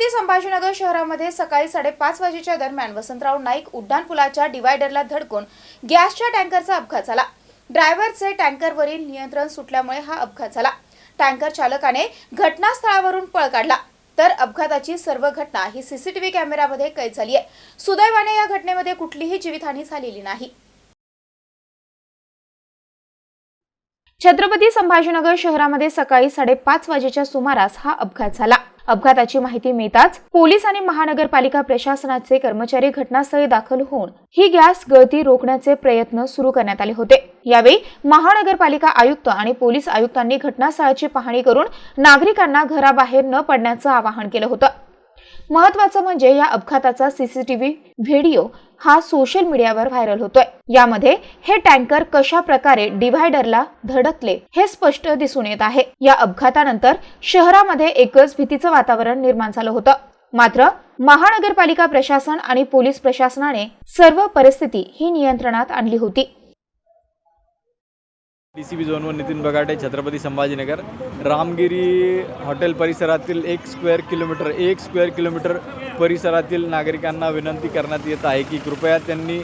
छत्रपती संभाजीनगर शहरामध्ये सकाळी साडेपाच वाजेच्या दरम्यान वसंतराव नाईक उड्डाणपुलाच्या डिवायडरला धडकून गॅसच्या टँकरचा अपघात झाला. ड्रायव्हरचे टँकरवरील नियंत्रण सुटल्यामुळे हा अपघात झाला. टँकर चालकाने घटनास्थळावरून पळ काढला. तर अपघाताची सर्व घटना ही सीसीटीव्ही कॅमेऱ्यामध्ये कैद झाली आहे. सुदैवाने या घटनेमध्ये कुठलीही जीवितहानी झालेली नाही. छत्रपती संभाजीनगर शहरामध्ये सकाळी साडेपाच वाजेच्या सुमारास हा अपघात झाला. अपघाताची माहिती मिळताच पोलीस आणि महानगरपालिका प्रशासनाचे कर्मचारी घटनास्थळी दाखल होऊन ही गॅस गळती रोखण्याचे प्रयत्न सुरू करण्यात आले होते. यावेळी महानगरपालिका आयुक्त आणि पोलीस आयुक्तांनी घटनास्थळाची पाहणी करून नागरिकांना घराबाहेर न पडण्याचं आवाहन केलं होतं. महत्वाचं म्हणजे या अपघाताचा सीसीटीव्ही व्हिडिओ हा सोशल मीडियावर व्हायरल होतोय. यामध्ये हे टँकर कशा प्रकारे डिव्हायडरला धडकले हे स्पष्ट दिसून येत आहे. या अपघातानंतर शहरामध्ये एकच भीतीचं वातावरण निर्माण झालं होतं. मात्र महानगरपालिका प्रशासन आणि पोलीस प्रशासनाने सर्व परिस्थिती ही नियंत्रणात आणली होती. डी सी बी झोनवर नितीन बगाटे छत्रपती संभाजीनगर रामगिरी हॉटेल परिसरातील एक स्क्वेअर किलोमीटर एक स्क्वेअर किलोमीटर परिसरातील नागरिकांना विनंती करण्यात येत आहे की कृपया त्यांनी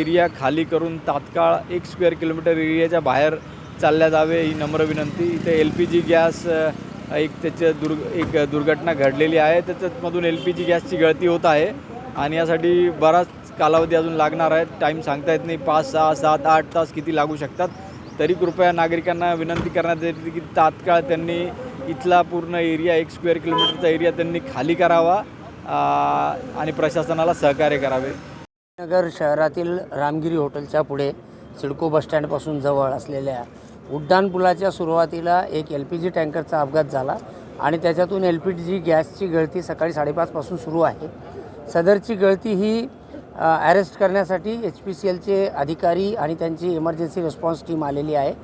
एरिया खाली करून तात्काळ एक स्क्वेअर किलोमीटर एरियाच्या बाहेर चालल्या जावे ही नम्र विनंती. इथे एल पी जी गॅस एक त्याच्या दुर् एक दुर्घटना घडलेली आहे. त्याच्यामधून एल पी जी गॅसची गळती होत आहे आणि यासाठी बराच कालावधी अजून लागणार आहे. टाईम सांगता येत नाही. पाच सहा सात आठ तास किती लागू शकतात? तरी कृपया नागरिकांना विनंती करण्यात येते की तात्काळ त्यांनी इथला पूर्ण एरिया एक स्क्वेअर किलोमीटरचा एरिया त्यांनी खाली करावा आणि प्रशासनाला सहकार्य करावे. नगर शहरातील रामगिरी हॉटेलच्या पुढे सिडको बसस्टँडपासून जवळ असलेल्या उड्डाणपुलाच्या सुरुवातीला एक एल पी जी टँकरचा अपघात झाला आणि त्याच्यातून एल पी जी गॅसची गळती सकाळी साडेपाचपासून सुरू आहे. सदरची गळती ही अरेस्ट करण्यासाठी एच पी सी एलचे अधिकारी आणि त्यांची इमर्जन्सी रिस्पॉन्स टीम आलेली आहे.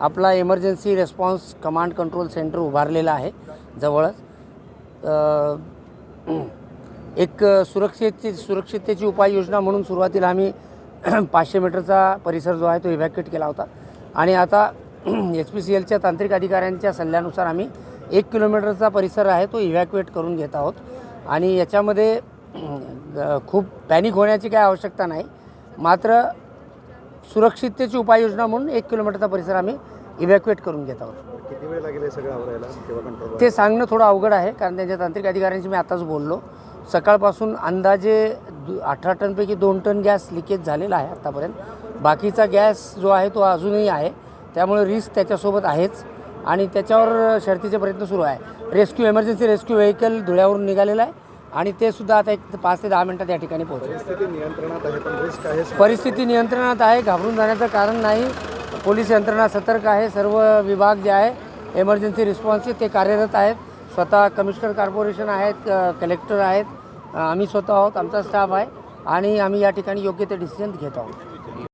आपला emergency response command control centre उभारलेला आहे जवळच. एक सुरक्षेची सुरक्षिततेची उपाययोजना म्हणून सुरुवातीला आम्ही पाचशे मीटरचा परिसर जो आहे तो इव्हॅक्युएट केला होता. आणि आता एच पी सी एलच्या तांत्रिक अधिकाऱ्यांच्या सल्ल्यानुसार आम्ही एक किलोमीटरचा परिसर आहे तो इव्हॅक्युएट करून घेत आहोत. आणि याच्यामध्ये खूप पॅनिक होण्याची काय आवश्यकता नाही. मात्र सुरक्षिततेची उपाययोजना म्हणून एक किलोमीटरचा परिसर आम्ही इव्हॅक्युएट करून घेत आहोत. किती वेळ लागेल सगळं आवरायला? ते सांगणं थोडं अवघड आहे कारण त्यांच्या तांत्रिक अधिकाऱ्यांशी मी आताच बोललो. सकाळपासून अंदाजे दु अठरा टनपैकी दोन टन गॅस लिकेज झालेला आहे आत्तापर्यंत बाकीचा गॅस जो आहे तो अजूनही आहे. त्यामुळे रिस्क त्याच्यासोबत आहेच. आणि त्याच्यावर शर्तीचे प्रयत्न सुरू आहे. रेस्क्यू एमर्जन्सी रेस्क्यू व्हेकल धुळ्यावरून निघालेलं आहे. आणि ते सुद्धा आता एक पाच ते दहा मिनटात या ठिकाणी पोहोचेल. परिस्थिती नियंत्रणात आहे घाबरून जाण्याचं कारण नाही. पोलीस यंत्रणा सतर्क आहे सर्व विभाग जे आहे एमर्जन्सी रिस्पॉन्सचे ते कार्यरत आहेत. स्वतः कमिशनर कॉर्पोरेशन आहेत कलेक्टर आहेत. आम्ही स्वतः आहोत आमचा स्टाफ आहे. आणि आम्ही या ठिकाणी योग्य ते डिसिजन घेत आहोत.